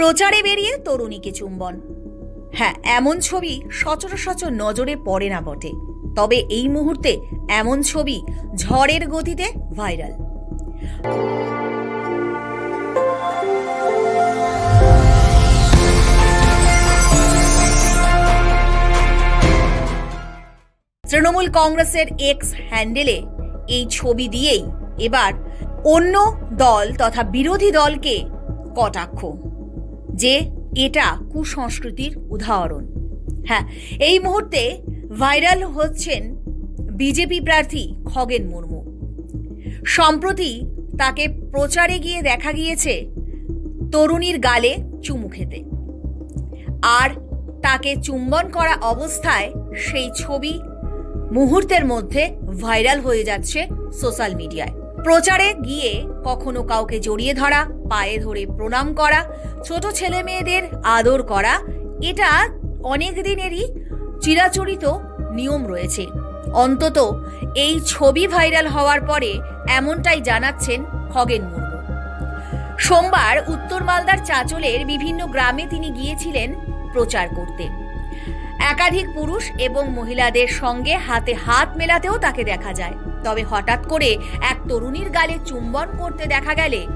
প্রচারে বেরিয়ে তরুণীকে চুম্বন? হ্যাঁ এমন ছবি সচরাচর নজরে পড়ে না বটে। তবে এই মুহূর্তে এমন ছবি ঝড়ের গতিতে ভাইরাল। তৃণমূল কংগ্রেসের এক্স হ্যান্ডেলে এই ছবি দিয়েই এবার অন্য দল তথা বিরোধী দলকে কটাক্ষ। যে এটা কুসংস্কৃতির উদাহরণ। হ্যাঁ এই মুহূর্তে ভাইরাল হচ্ছেন বিজেপি প্রার্থী খগেন মুর্মু। সম্প্রতি তাকে প্রচারে গিয়ে দেখা গিয়েছে তরুণীর গালে চুমু খেতে। আর তাকে চুম্বন করা অবস্থায় সেই ছবি মুহূর্তের মধ্যে ভাইরাল হয়ে যাচ্ছে সোশ্যাল মিডিয়ায়। প্রচারে গিয়ে কখনো কাউকে জড়িয়ে ধরা, পায়ে ধরে প্রণাম করা, ছোট ছেলে মেয়েদের আদর করা, এটা অনেক দিনেরই চিরাচরিত নিয়ম রয়েছে। অন্তত এই ছবি ভাইরাল হওয়ার পরে এমনটাই জানাচ্ছেন খগেন মুর্মু। সোমবার উত্তর মালদার চাচলের বিভিন্ন গ্রামে তিনি গিয়েছিলেন প্রচার করতে। একাধিক পুরুষ এবং মহিলাদের সঙ্গে হাতে হাত মেলাতেও তাকে দেখা যায়। তবে হঠাৎ করে এক তরুণীর গালে চুম্বন করতে দেখা গেলে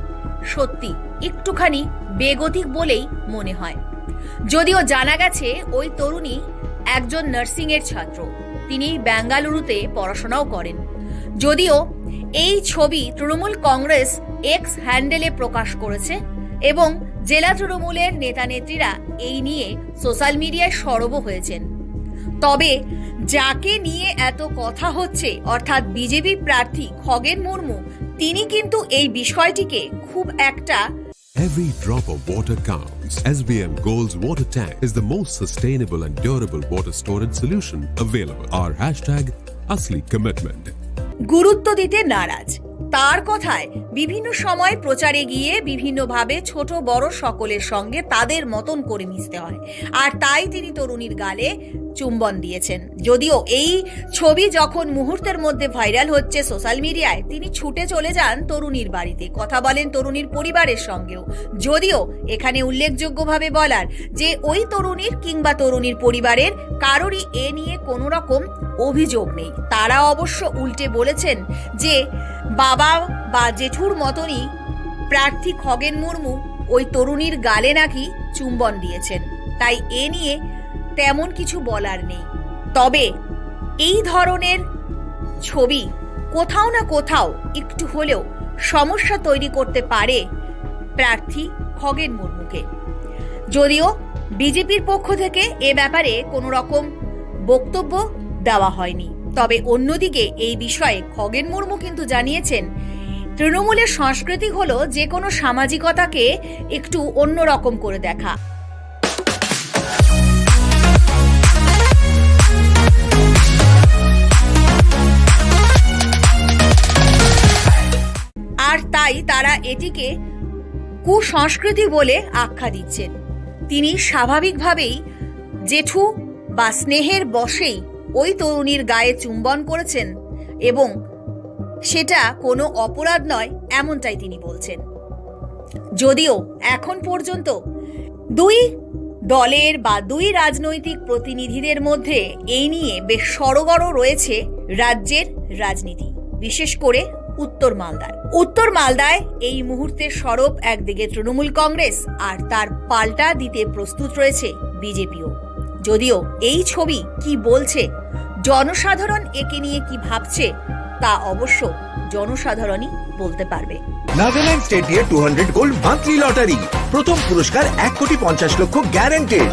সত্যি একটুখানি বেগতিক বলেই মনে হয়। যদিও জানা গেছে ওই তরুণী একজন নার্সিংয়ের ছাত্র। তিনি বেঙ্গালুরুতে পড়াশোনাও করেন। যদিও এই ছবি তৃণমূল কংগ্রেস এক্স হ্যান্ডেলে প্রকাশ করেছে এবং জেলা তৃণমূলের নেতানেত্রীরা এই নিয়ে সোশ্যাল মিডিয়ায় সরবও হয়েছেন তবে যাকে নিয়ে এত কথা হচ্ছে অর্থাৎ বিজেপি প্রার্থী খগেন মুর্মু তিনি কিন্তু এই বিষয়টিকে খুব একটা Every drop of water counts. SBM Gold's water tank is the most sustainable and durable water storage solution available. Our hashtag Asli Commitment. গুরুত্ব দিতে নারাজ তার কথায় বিভিন্ন সময় প্রচারে গিয়ে বিভিন্নভাবে ছোট বড় সকলের সঙ্গে তাদের মতন করে মিশতে হয়। আর তাই তিনি তরুণীর গালে চুম্বন দিয়েছেন। যদিও এই ছবি যখন মুহূর্তের মধ্যে ভাইরাল হচ্ছে সোশ্যাল মিডিয়ায়, তিনি ছুটে চলে যান তরুণীর বাড়িতে। কথা বলেন তরুণীর পরিবারের সঙ্গেও। যদিও এখানে উল্লেখযোগ্যভাবে বলার যে ওই তরুণীর কিংবা তরুণীর পরিবারের কারোরই এ নিয়ে কোনো রকম অভিযোগ নেই। তারা অবশ্য উল্টে বলেছেন যে বাবা বা জেঠুর মতনই প্রার্থী খগেন মুর্মু ওই তরুণীর গালে নাকি চুম্বন দিয়েছেন। তাই এ নিয়ে তেমন কিছু বলার নেই। তবে এই ধরনের ছবি কোথাও না কোথাও একটু হলেও সমস্যা তৈরি করতে পারে প্রার্থী খগেন মুর্মুকে। যদিও বিজেপির পক্ষ থেকে এ ব্যাপারে কোনো রকম বক্তব্য দেওয়া হয়নি। তবে অন্যদিকে এই বিষয়ে খগেন মুর্মু কিন্তু জানিয়েছেন, তৃণমূলের সংস্কৃতি হলো যে কোনো সামাজিকতাকে একটু অন্যরকম করে দেখা। আর তাই তারা এটিকে কুসংস্কৃতি বলে আখ্যা দিচ্ছেন। তিনি স্বাভাবিকভাবেই জেঠু বা স্নেহের বশেই ওই তরুণীর গায়ে চুম্বন করেছেন এবং সেটা কোনো অপরাধ নয়, এমনটাই তিনি বলছেন। যদিও এখন পর্যন্ত দুই দলের বা দুই রাজনৈতিক প্রতিনিধিদের মধ্যে এই নিয়ে বেশ সড়গড় রয়েছে রাজ্যের রাজনীতি, বিশেষ করে উত্তর মালদায়। উত্তর মালদায় এই মুহূর্তে সরব একদিকে তৃণমূল কংগ্রেস আর তার পাল্টা দিতে প্রস্তুত রয়েছে বিজেপিও। যদিও এই ছবি কি বলছে, জনসাধারণ একে নিয়ে কি ভাবছে, তা অবশ্য জনসাধারণই বলতে পারবে। Nagaland state two hundred gold monthly lottery প্রথম পুরস্কার এক কোটি পঞ্চাশ লক্ষ গ্যারান্টেড